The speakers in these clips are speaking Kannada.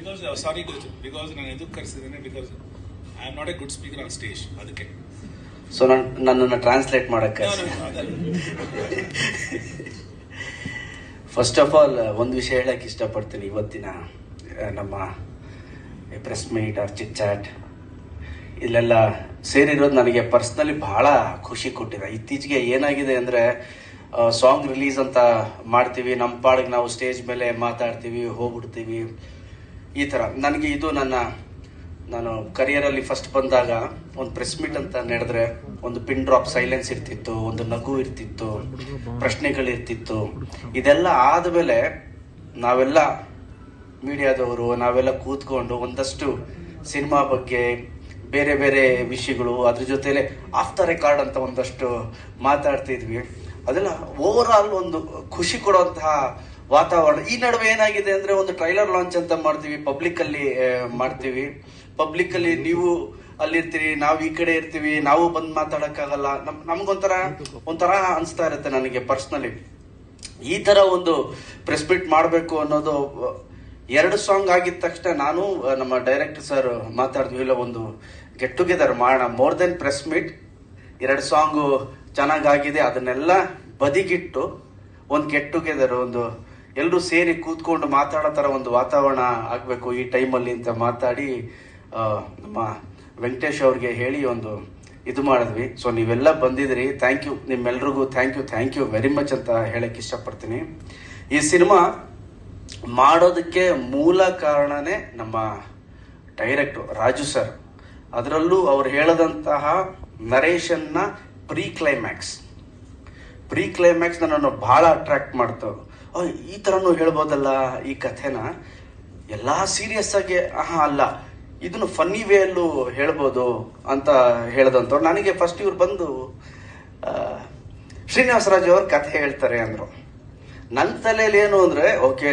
ಬಿಕಾಸ್ ಸಾರಿ ಬಿಕಾಸ್ ನಾನು ಎದಕ್ಕೆ ಕರೆಸಿದ್ದೇನೆ because I am not a good speaker on stage ಅದಕ್ಕೆ. ಸೊ ನಾನು ನನ್ನನ್ನು ಟ್ರಾನ್ಸ್ಲೇಟ್ ಮಾಡಕ್ಕೆ. ಫಸ್ಟ್ ಆಫ್ ಆಲ್ ಒಂದು ವಿಷಯ ಹೇಳಕ್ಕೆ ಇಷ್ಟಪಡ್ತೀನಿ ಇವತ್ತಿನ ಆ, ನಮ್ಮ press meet or chit chat ಇಲ್ಲೆಲ್ಲ ಸೇರಿರೋದು ನನಗೆ ಪರ್ಸ್ನಲಿ ಭಾಳ ಖುಷಿ ಕೊಟ್ಟಿದೆ. ಇತ್ತೀಚೆಗೆ ಏನಾಗಿದೆ ಅಂದರೆ ಸಾಂಗ್ ರಿಲೀಸ್ ಅಂತ ಮಾಡ್ತೀವಿ ನಮ್ಮ ಪಾಡಿಗೆ ನಾವು ಸ್ಟೇಜ್ ಮೇಲೆ ಮಾತಾಡ್ತೀವಿ ಹೋಗ್ಬಿಡ್ತೀವಿ. ಈ ಥರ ನನಗೆ ಇದು ನನ್ನ, ನಾನು ಕರಿಯರಲ್ಲಿ ಫಸ್ಟ್ ಬಂದಾಗ ಒಂದು ಪ್ರೆಸ್ ಮೀಟ್ ಅಂತ ನಡೆದ್ರೆ ಒಂದು ಪಿನ್ ಡ್ರಾಪ್ ಸೈಲೆನ್ಸ್ ಇರ್ತಿತ್ತು, ಒಂದು ನಗು ಇರ್ತಿತ್ತು ಪ್ರಶ್ನೆಗಳಿರ್ತಿತ್ತು ಇದೆಲ್ಲ ಆದಮೇಲೆ ನಾವೆಲ್ಲ ಮೀಡಿಯಾದವರು, ನಾವೆಲ್ಲ ಕೂತ್ಕೊಂಡು ಒಂದಷ್ಟು ಸಿನಿಮಾ ಬಗ್ಗೆ, ಬೇರೆ ಬೇರೆ ವಿಷಯಗಳು, ಅದ್ರ ಜೊತೆಲೆ ಆಫ್ ದ ರೆಕಾರ್ಡ್ ಅಂತ ಒಂದಷ್ಟು ಮಾತಾಡ್ತಿದ್ವಿ. ಅದೆಲ್ಲ ಓವರ್ ಆಲ್ ಒಂದು ಖುಷಿ ಕೊಡುವಂತಹ ವಾತಾವರಣ. ಈ ನಡುವೆ ಏನಾಗಿದೆ ಅಂದ್ರೆ ಒಂದು ಟ್ರೈಲರ್ ಲಾಂಚ್ ಅಂತ ಮಾಡ್ತೀವಿ ಪಬ್ಲಿಕ್ ಅಲ್ಲಿ ಮಾಡ್ತೀವಿ. ಪಬ್ಲಿಕ್ ಅಲ್ಲಿ ನೀವು ಅಲ್ಲಿರ್ತೀರಿ, ನಾವು ಈ ಕಡೆ ಇರ್ತೀವಿ, ನಾವು ಬಂದ್ ಮಾತಾಡಕ್ಕಾಗಲ್ಲ. ಆಗಲ್ಲ ನಮ್ಗೊಂಥರ, ಒಂಥರ ಅನ್ಸ್ತಾ ಇರುತ್ತೆ ನನಗೆ ಪರ್ಸ್ನಲಿ ಈ ತರ ಒಂದು ಪ್ರೆಸ್ ಮೀಟ್ ಮಾಡಬೇಕು ಅನ್ನೋದು, ಎರಡು ಸಾಂಗ್ ಆಗಿದ ತಕ್ಷಣ ನಾನು ನಮ್ಮ ಡೈರೆಕ್ಟರ್ ಸರ್ ಮಾತಾಡಿದ್ವಿ, ಇಲ್ಲ, ಒಂದು ಗೆಟ್ ಟುಗೆದರ್ ಮಾಡೋಣ. ಮೋರ್ ದೆನ್ ಪ್ರೆಸ್ ಮೀಟ್ ಎರಡು ಸಾಂಗು ಚೆನ್ನಾಗಾಗಿದೆ. ಅದನ್ನೆಲ್ಲ ಬದಿಗಿಟ್ಟು, ಒಂದು ಗೆಟ್ ಟುಗೆದರ್ ಒಂದು ಎಲ್ಲರೂ ಸೇರಿ ಕೂತ್ಕೊಂಡು ಮಾತಾಡೋ ಥರ ಒಂದು ವಾತಾವರಣ ಆಗಬೇಕು ಈ ಟೈಮಲ್ಲಿ ಅಂತ ಮಾತಾಡಿ ನಮ್ಮ ವೆಂಕಟೇಶ್ ಅವ್ರಿಗೆ ಹೇಳಿ ಒಂದು ಇದು ಮಾಡಿದ್ವಿ. ಸೊ ನೀವೆಲ್ಲ ಬಂದಿದ್ರಿ ಥ್ಯಾಂಕ್ ಯು ನಿಮ್ಮೆಲ್ರಿಗೂ thank you thank you very much ಅಂತ ಹೇಳಕ್ ಇಷ್ಟಪಡ್ತೀನಿ. ಈ ಸಿನಿಮಾ ಮಾಡೋದಕ್ಕೆ ಮೂಲ ಕಾರಣನೇ ನಮ್ಮ ಡೈರೆಕ್ಟರ್ ರಾಜು ಸರ್. ಅದರಲ್ಲೂ ಅವ್ರು ಹೇಳದಂತಹ ನರೇಶನ್ನ ಪ್ರೀ ಕ್ಲೈಮ್ಯಾಕ್ಸ್ ಪ್ರೀ ಕ್ಲೈಮ್ಯಾಕ್ಸ್ ನನ್ನನ್ನು ಬಹಳ ಅಟ್ರಾಕ್ಟ್ ಮಾಡ್ತು ಓ, ಈ ಥರನೂ ಹೇಳ್ಬೋದಲ್ಲ ಈ ಕಥೆನ? ಎಲ್ಲ ಸೀರಿಯಸ್ ಆಗಿ, ಆಹಾ, ಅಲ್ಲ. ಇದನ್ನು ಫನ್ನಿ ವೇಯಲ್ಲೂ ಹೇಳ್ಬೋದು ಅಂತ ಹೇಳ್ದಂಥವ್ರು. ನನಗೆ ಫಸ್ಟ್ ಇವ್ರು ಬಂದು ಶ್ರೀನಿವಾಸರಾಜ್ ಅವ್ರ ಕಥೆ ಹೇಳ್ತಾರೆ ಅಂದರು. ನನ್ನ ತಲೆಯಲ್ಲಿ ಏನು ಅಂದರೆ, ಓಕೆ,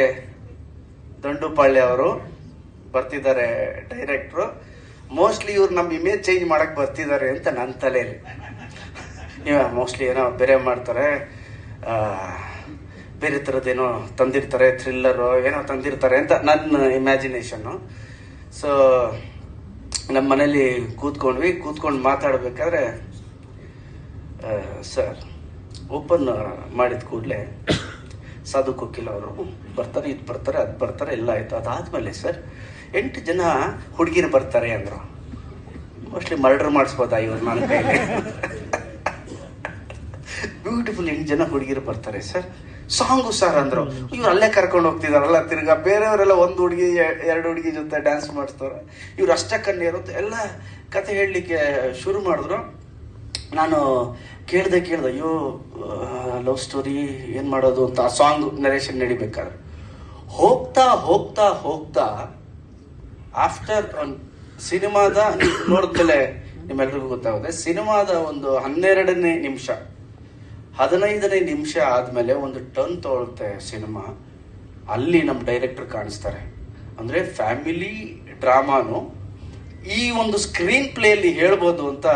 ದಂಡುಪಾಳ್ಯ ಅವರು ಬರ್ತಿದ್ದಾರೆ ಡೈರೆಕ್ಟ್ರು ಮೋಸ್ಟ್ಲಿ ಇವ್ರು ನಮ್ಮ ಇಮೇಜ್ ಚೇಂಜ್ ಮಾಡಕ್ಕೆ ಬರ್ತಿದ್ದಾರೆ ಅಂತ ನನ್ನ ತಲೆಯಲ್ಲಿ ಮೋಸ್ಟ್ಲಿ ಏನೋ ಬೇರೆ ಮಾಡ್ತಾರೆ. ಬೇರೆ ಥರದ್ದೇನೋ ತಂದಿರ್ತಾರೆ, ಥ್ರಿಲ್ಲರು ಏನೋ ತಂದಿರ್ತಾರೆ ಅಂತ ನನ್ನ ಇಮ್ಯಾಜಿನೇಷನ್ನು ಸೊ ನಮ್ಮ ಮನೇಲಿ ಕೂತ್ಕೊಂಡ್ವಿ. ಕೂತ್ಕೊಂಡು ಮಾತಾಡಬೇಕಾದ್ರೆ ಸರ್ ಓಪನ್ ಮಾಡಿದ ಕೂಡಲೇ ಸಾಧು ಕೊಕ್ಕಿಲ್ ಅವರು ಬರ್ತಾರೆ, ಇದು ಬರ್ತಾರೆ, ಅದು ಬರ್ತಾರೆ, ಎಲ್ಲ ಆಯಿತು. ಅದಾದಮೇಲೆ ಸರ್ ಎಂಟು ಜನ ಹುಡುಗಿರು ಬರ್ತಾರೆ ಅಂದರು. ಮೋಸ್ಟ್ಲಿ ಮರ್ಡರ್ ಮಾಡಿಸ್ಬೋದಾ ಇವ್ರು ನನ್ನ ಬ್ಯೂಟಿಫುಲ್ ಎಂಟು ಜನ ಹುಡುಗಿರು ಬರ್ತಾರೆ ಸರ್ ಸಾಂಗು ಸರ್ ಅಂದ್ರು. ಇವ್ರು ಅಲ್ಲೇ ಕರ್ಕೊಂಡು ಹೋಗ್ತಿದಾರಲ್ಲ ತಿರ್ಗಾ ಬೇರೆಯವರೆಲ್ಲ ಒಂದು ಹುಡುಗಿ ಎರಡು ಹುಡುಗಿ ಜೊತೆ ಡ್ಯಾನ್ಸ್ ಮಾಡಿಸ್ತಾರೆ. ಇವ್ರು ಅಷ್ಟೇ ಕಣ್ಣೀರು ಅಂತ ಎಲ್ಲ ಕತೆ ಹೇಳಲಿಕ್ಕೆ ಶುರು ಮಾಡಿದ್ರು. ನಾನು ಕೇಳ್ದೆ ಕೇಳ್ದೆ ಅಯ್ಯೋ ಲವ್ ಸ್ಟೋರಿ ಏನು ಮಾಡೋದು ಅಂತ? ಆ ಸಾಂಗ್ ನರೇಶನ್ ನಡಿಬೇಕಾದ್ರೆ. ಹೋಗ್ತಾ ಹೋಗ್ತಾ ಹೋಗ್ತಾ ಆಫ್ಟರ್ ಸಿನಿಮಾದ ನೋಡಿದ್ಮೇಲೆ ನಿಮ್ಮೆಲ್ರಿಗೂ ಗೊತ್ತಾಗುತ್ತೆ. ಸಿನಿಮಾದ ಒಂದು ಹನ್ನೆರಡನೇ ನಿಮಿಷ. ಹದಿನೈದನೇ ನಿಮಿಷ ಆದಮೇಲೆ ಒಂದು ಟರ್ನ್ ತೊಳುತ್ತೆ ಸಿನಿಮಾ. ಅಲ್ಲಿ ನಮ್ಮ ಡೈರೆಕ್ಟರ್ ಕಾಣಿಸ್ತಾರೆ. ಅಂದರೆ ಫ್ಯಾಮಿಲಿ ಡ್ರಾಮಾನು ಈ ಒಂದು ಸ್ಕ್ರೀನ್ ಪ್ಲೇಯಲ್ಲಿ ಹೇಳ್ಬೋದು ಅಂತ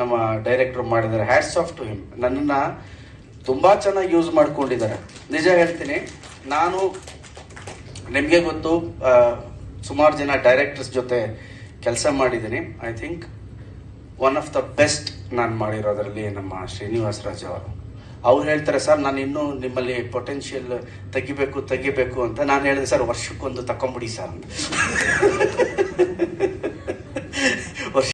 ನಮ್ಮ ಡೈರೆಕ್ಟರ್ ಮಾಡಿದ್ದಾರೆ. ಹ್ಯಾಟ್ಸ್ ಆಫ್ ಟು ಹಿಮ್ ನನ್ನನ್ನು ತುಂಬ ಚೆನ್ನಾಗಿ ಯೂಸ್ ಮಾಡ್ಕೊಂಡಿದ್ದಾರೆ. ನಿಜ ಹೇಳ್ತೀನಿ, ನಾನು ನಿಮಗೆ ಗೊತ್ತು ಸುಮಾರು ಜನ ಡೈರೆಕ್ಟರ್ಸ್ ಜೊತೆ ಕೆಲಸ ಮಾಡಿದ್ದೀನಿ. I think one of the best ನಾನು ಮಾಡಿರೋದರಲ್ಲಿ ನಮ್ಮ ಶ್ರೀನಿವಾಸ್ ರಾಜ್ ಅವರು. ಅವ್ರು ಹೇಳ್ತಾರೆ, ಸರ್, ನಾನು ಇನ್ನೂ ನಿಮ್ಮಲ್ಲಿ ಪೊಟೆನ್ಷಿಯಲ್ ತೆಗಿಬೇಕು ತೆಗಿಬೇಕು ಅಂತ. ನಾನು ಹೇಳಿದೆ, ಸರ್, ವರ್ಷಕ್ಕೊಂದು ತಕೊಂಬಿಡಿ, ಸರ್. ಅಂತ